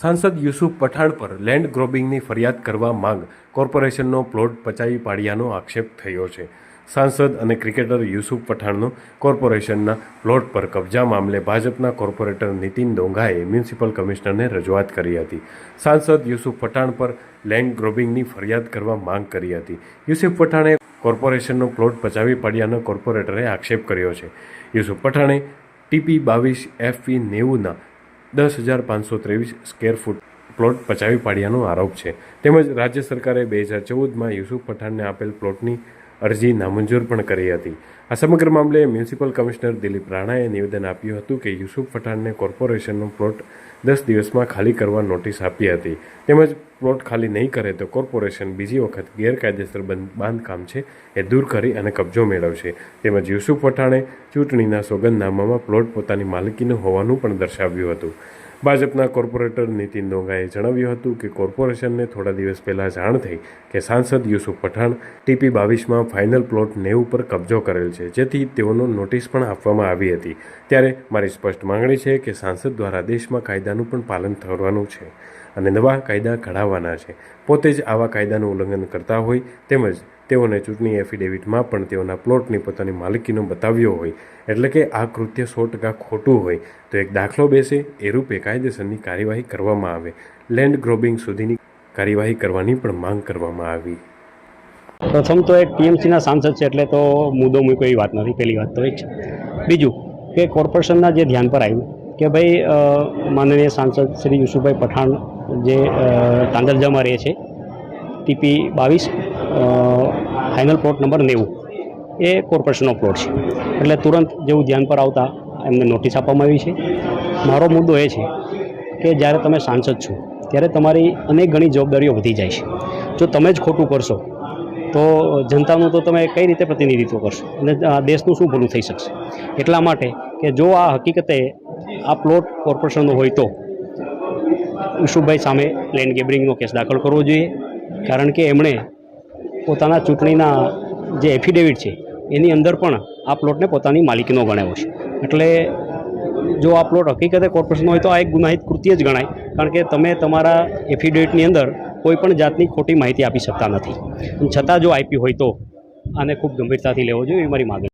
સાંસદ યુસુફ પઠાણ પર લેન્ડ ગ્રોબિંગની ફરિયાદ કરવા માંગ. કોર્પોરેશનનો પ્લોટ પચાવી પાડ્યાનો આક્ષેપ થયો છે. સાંસદ અને ક્રિકેટર યુસુફ પઠાણનો કોર્પોરેશનના પ્લોટ પર કબજા મામલે ભાજપના કોર્પોરેટર નીતિન ડોંગાએ મ્યુનિસિપલ કમિશનરને રજૂઆત કરી હતી. સાંસદ યુસુફ પઠાણ પર લેન્ડ ગ્રોબિંગની ફરિયાદ કરવા માંગ કરી હતી. યુસુફ પઠાણે કોર્પોરેશનનો પ્લોટ પચાવી પાડ્યાનો કોર્પોરેટરે આક્ષેપ કર્યો છે. યુસુફ પઠાણે ટીપી બાવીસ એફપી નેવુંના દસ હજાર પાંચસો ત્રેવીસ સ્કેર ફૂટ પ્લોટ પચાવી પાડ્યાનો આરોપ છે. તેમજ રાજ્ય સરકારે બે હજાર ચૌદમાં યુસુફ પઠાણને આપેલ પ્લોટની અરજી નામંજૂર પણ કરી હતી. આ સમગ્ર મામલે મ્યુનિસિપલ કમિશનર દિલીપ રાણાએ નિવેદન આપ્યું હતું કે યુસુફ પઠાણને કોર્પોરેશનનો પ્લોટ દસ દિવસમાં ખાલી કરવા નોટિસ આપી હતી. તેમજ પ્લોટ ખાલી નહીં કરે તો કોર્પોરેશન બીજી વખત ગેરકાયદેસર બંધ- બાંધકામ છે એ દૂર કરી અને કબજો મેળવશે. તેમજ યુસુફ પઠાણે ચૂંટણીના સોગંદનામામાં પ્લોટ પોતાની માલિકીનું હોવાનું પણ દર્શાવ્યું હતું. ભાજપના કોર્પોરેટર નીતિન ડોંગાએ જણાવ્યું હતું કે કોર્પોરેશનને થોડા દિવસ પહેલાં જાણ થઈ કે સાંસદ યુસુફ પઠાણ ટીપી બાવીસમાં ફાઇનલ પ્લોટ નેવું પર કબજો કરેલ છે, જેથી તેઓનો નોટિસ પણ આપવામાં આવી હતી. ત્યારે મારી સ્પષ્ટ માંગણી છે કે સાંસદ દ્વારા દેશમાં કાયદાનું પણ પાલન કરવાનું છે અને નવા કાયદા ઘડાવવાના છે. પોતે જ આવા કાયદાનું ઉલ્લંઘન કરતા હોય તેમજ તેઓને ચૂંટણી એફિડેવિટમાં પણ તેઓના પ્લોટની પોતાની માલિકીનો બતાવ્યો હોય, એટલે કે આ કૃત્ય સો ટકા ખોટું હોય, તો એક દાખલો બેસે, એ રૂપે કાયદેસરની કાર્યવાહી કરવામાં આવે. લેન્ડ ગ્રોબિંગ સુધીની કાર્યવાહી કરવાની પણ માંગ કરવામાં આવી. પ્રથમ તો એક ટીએમસીના સાંસદ છે, એટલે તો મુદ્દો મૂક્યો એવી વાત નથી, પહેલી વાત તો એ જ બીજું કે કોર્પોરેશનના જે ધ્યાન પર આવ્યું કે ભાઈ માનનીય સાંસદ શ્રી યુસુફભાઈ પઠાણ જે તાંદરજામાં રહે છે, ટીપી બાવીસ ફાઇનલ પ્લોટ નંબર નેવું. એ કોર્પોરેશનનો પ્લોટ છે. એટલે તુરંત જેવું ધ્યાન પર આવતા એમને નોટિસ આપવામાં આવી છે. મારો મુદ્દો એ છે કે જ્યારે તમે સાંસદ છો, ત્યારે તમારી અનેક ઘણી જવાબદારીઓ વધી જાય છે. જો તમે જ ખોટું કરશો, તો જનતાનું તો તમે કઈ રીતે પ્રતિનિધિત્વ કરશો? અને દેશનું શું ભલું થઈ શકશે? એટલા માટે કે જો આ હકીકતે આ પ્લોટ કોર્પોરેશનનો હોય તો યુસુફભાઈ સામે લેન્ડ ગેબરિંગનો કેસ દાખલ કરવો જોઈએ. કારણ કે એમણે પોતાના ચૂંટણીના જે એફિડેવિટ છે, એની અંદર પણ આ પ્લોટને પોતાની માલિકીનો ગણાવ્યો છે. એટલે જો આ પ્લોટ હકીકતે કોર્પોરેશનનો હોય તો આ એક ગુનાહિત કૃત્ય જ ગણાય, કારણ કે તમે તમારા એફિડેવિટની અંદર કોઈ પણ જાતની ખોટી માહિતી આપી શકતા નથી. છતાં જો આઈપી હોય તો આને ખૂબ ગંભીરતાથી લેવો જોઈએ એ મારી માગણી